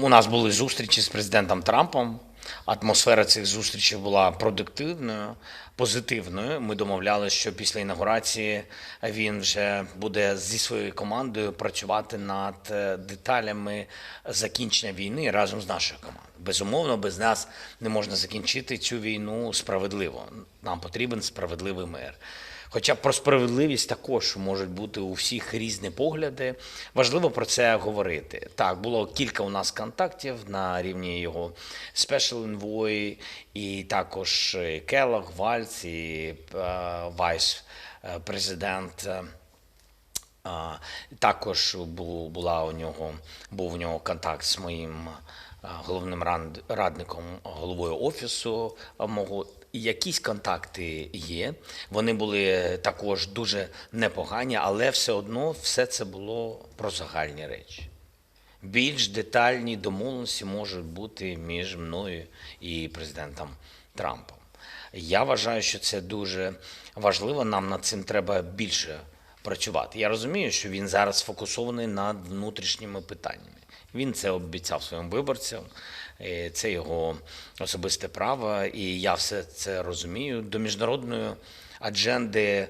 У нас були зустрічі з президентом Трампом. Атмосфера цих зустрічей була продуктивною, позитивною. Ми домовлялися, що після інаугурації він вже буде зі своєю командою працювати над е, деталями закінчення війни разом з нашою командою. Безумовно, без нас не можна закінчити цю війну справедливо. Нам потрібен справедливий мир. Хоча про справедливість також можуть бути у всіх різні погляди. Важливо про це говорити. Так, було кілька у нас контактів на рівні його Special Envoy, і також е, Келлог, Вальц і вайс президент. е, Також була у нього, був у нього контакт з моїм головним радником, головою офісу а, мого. Якісь контакти є. Вони були також дуже непогані, але все одно все це було про загальні речі. Більш детальні домовленості можуть бути між мною і президентом Трампом. Я вважаю, що це дуже важливо. Нам над цим треба більше працювати. Я розумію, що він зараз сфокусований над внутрішніми питаннями. Він це обіцяв своїм виборцям. е, Це його особисте право, і я все це розумію. До міжнародної адженди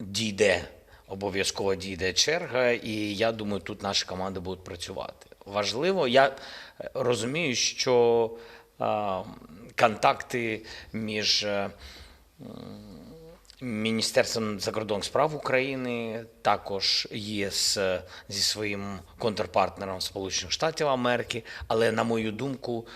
дійде, обов'язково дійде черга, і я думаю, тут наші команди будуть працювати. Важливо, я е, розумію, що контакти між е, Міністерством закордонних справ України також є зі своїм контрпартнером Сполучених Штатів Америки, але на мою думку,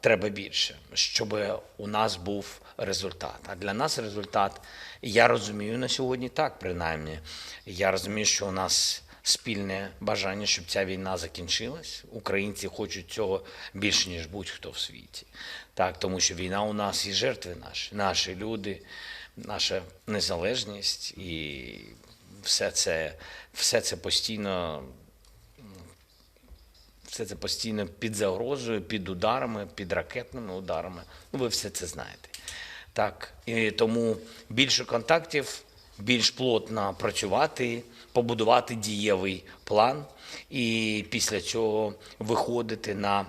треба більше, щоб у нас був результат. А для нас результат, я розумію на сьогодні так, принаймні. Я розумію, що у нас спільне бажання, щоб ця війна закінчилась. Українці хочуть цього більше, ніж будь-хто в світі. Так, тому що війна у нас і жертви наші, наші люди наша незалежність і все це, все це постійно. Все це постійно під загрозою, під ударами, під ракетними ударами. Ну, ви все це знаєте. Так, і тому більше контактів, більш плотно працювати, побудувати дієвий план, і після цього виходити на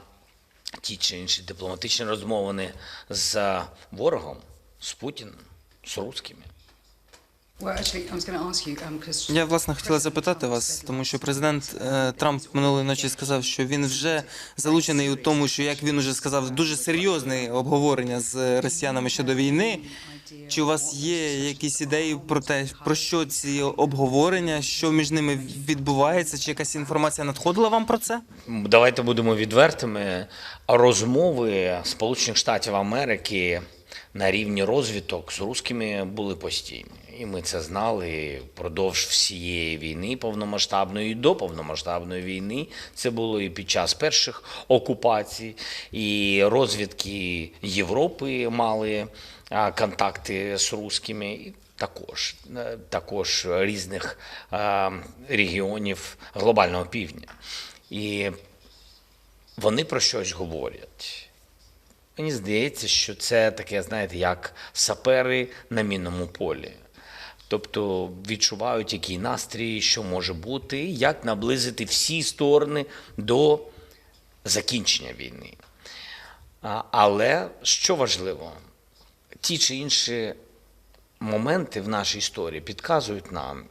ті чи інші дипломатичні розмовини з ворогом, з Путіним, з русскими. Um, Я власне хотіла запитати вас, тому що президент е, Трамп минулої ночі сказав, що він вже залучений у тому, що як він уже сказав, дуже серйозне обговорення з росіянами щодо війни. Чи у вас є якісь ідеї про те, про що ці обговорення, що між ними відбувається? Чи якась інформація надходила вам про це? Давайте будемо відвертими. Розмови Сполучених Штатів Америки на рівні розвиток з русскими були постійні. І ми це знали впродовж всієї війни повномасштабної і до повномасштабної війни. Це було і під час перших окупацій, і розвідки Європи мали контакти з русскими. Також, е, також різних а, регіонів глобального півдня. І вони про щось говорять. Мені здається, що це таке, знаєте, як сапери на мінному полі. Тобто відчувають, який настрій, що може бути, як наблизити всі сторони до закінчення війни. Але що важливо, ті чи інші моменти в нашій історії підказують нам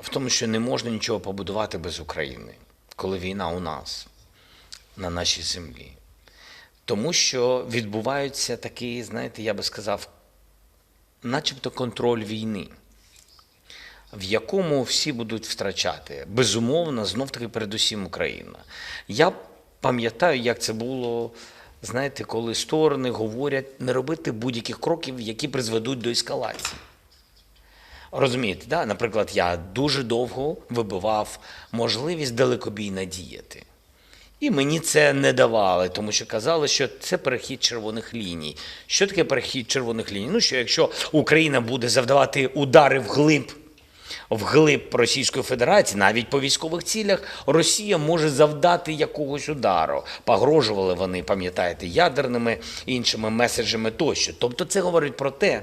в тому, що не можна нічого побудувати без України, коли війна у нас, на нашій землі. Тому що відбуваються такі, знаєте, я би сказав, начебто контроль війни, в якому всі будуть втрачати. Безумовно, знов таки передусім Україна. Я пам'ятаю, як це було, знаєте, коли сторони говорять не робити будь-яких кроків, які призведуть до ескалації. Розумієте, да? наприклад, я дуже довго вибивав можливість далекобійно діяти. І мені це не давали, тому що казали, що це перехід червоних ліній. Що таке перехід червоних ліній? Ну, що якщо Україна буде завдавати удари вглиб, вглиб Російської Федерації, навіть по військових цілях, Росія може завдати якогось удару. Погрожували вони, пам'ятаєте, ядерними іншими меседжами тощо. Тобто це говорить про те,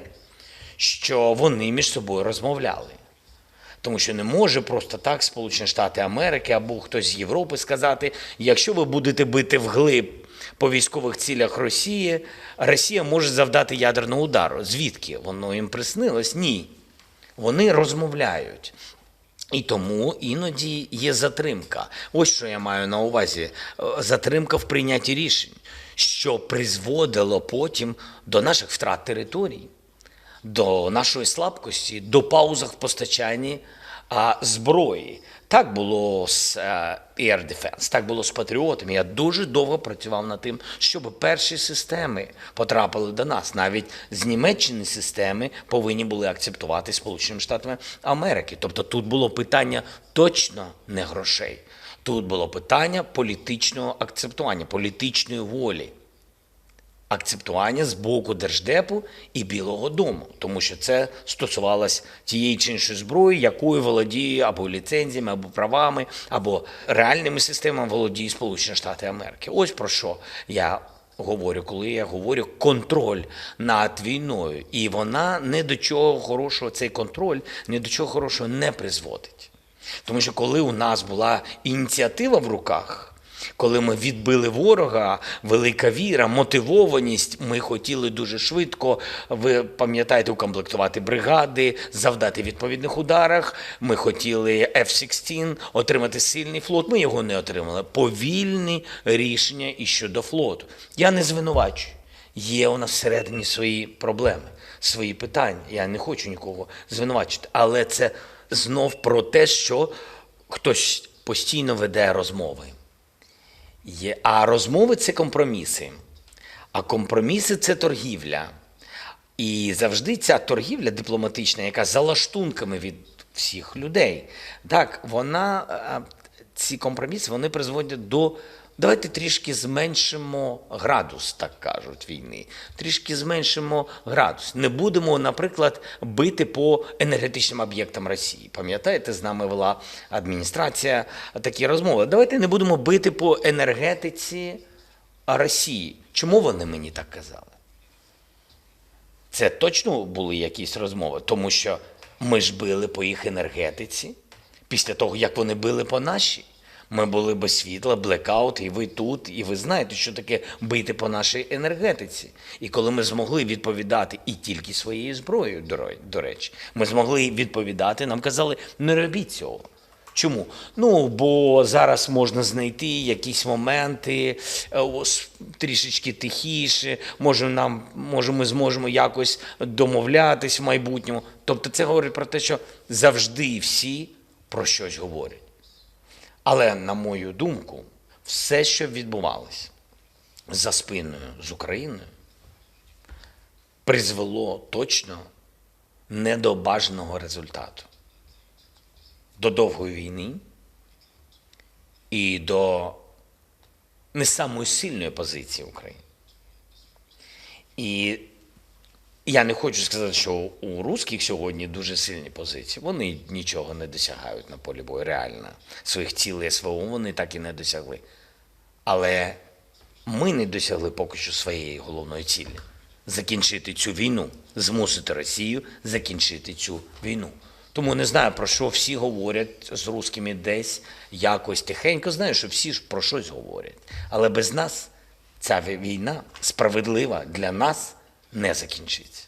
що вони між собою розмовляли. Тому що не може просто так Сполучені Штати Америки або хтось з Європи сказати, якщо ви будете бити вглиб по військових цілях Росії, Росія може завдати ядерного удару. Звідки воно їм приснилось? Ні. Вони розмовляють. І тому іноді є затримка. Ось що я маю на увазі: Е, затримка в прийнятті рішень, що призводило потім до наших втрат територій, до нашої слабкості, до паузах в постачанні а, зброї. Так було з е, Air Defense, так було з патріотами. Я дуже довго працював над тим, щоб перші системи потрапили до нас. Навіть з Німеччини системи повинні були акцептувати Сполученими Штатами Америки. Тобто тут було питання точно не грошей. Тут було питання політичного акцептування, політичної волі акцептування з боку Держдепу і Білого Дому, тому що це стосувалось тієї чи іншої зброї, якою володіє або ліцензіями, або правами, або реальними системами володіє Сполучені Штати Америки. Ось про що я говорю, коли я говорю контроль над війною, і вона не до чого хорошого, цей контроль ні до чого хорошого не призводить. Тому що коли у нас була ініціатива в руках. Коли ми відбили ворога, велика віра, мотивованість, ми хотіли дуже швидко, ви пам'ятаєте, укомплектувати бригади, завдати відповідних ударах. Ми хотіли F-16, отримати сильний флот. Ми його не отримали. Повільні рішення і щодо флоту. Я не звинувачую. Є у нас всередині свої проблеми, свої питання. Я не хочу нікого звинувачити. Але це знов про те, що хтось постійно веде розмови. Є, а розмови це компроміси. А компроміси це торгівля. І завжди ця торгівля дипломатична, яка за лаштунками від всіх людей, так, вона, е, ці компроміси вони призводять до. Давайте трішки зменшимо градус, так кажуть, війни. Трішки зменшимо градус. Не будемо, наприклад, бити по енергетичним об'єктам Росії. Пам'ятаєте, з нами вела адміністрація такі розмови. Давайте не будемо бити по енергетиці Росії. Чому вони мені так казали? Це точно були якісь розмови, тому що ми ж били по їх енергетиці після того, як вони били по нашій. Ми були без світла, блекаут, і ви тут, і ви знаєте, що таке бити по нашій енергетиці. І коли ми змогли відповідати і тільки своєю зброєю, до речі, ми змогли відповідати, нам казали, не робіть цього. Чому? Ну, бо зараз можна знайти якісь моменти е, ось, трішечки тихіше, може, нам, може, ми зможемо якось домовлятись в майбутньому. Тобто це говорить про те, що завжди всі про щось говорять. Але, на мою думку, все, що відбувалося за спиною з Україною, призвело точно не до бажаного результату до довгої війни і до не самої сильної позиції України. І я не хочу сказати, що у русських сьогодні дуже сильні позиції. Вони нічого не досягають на полі бою. Реально своїх цілей СВО вони так і не досягли. Але ми не досягли поки що своєї головної цілі закінчити цю війну, змусити Росію закінчити цю війну. Тому не знаю, про що всі говорять з русскими десь якось тихенько. Знаю, що всі ж про щось говорять. Але без нас ця війна справедлива для нас не закінчиться.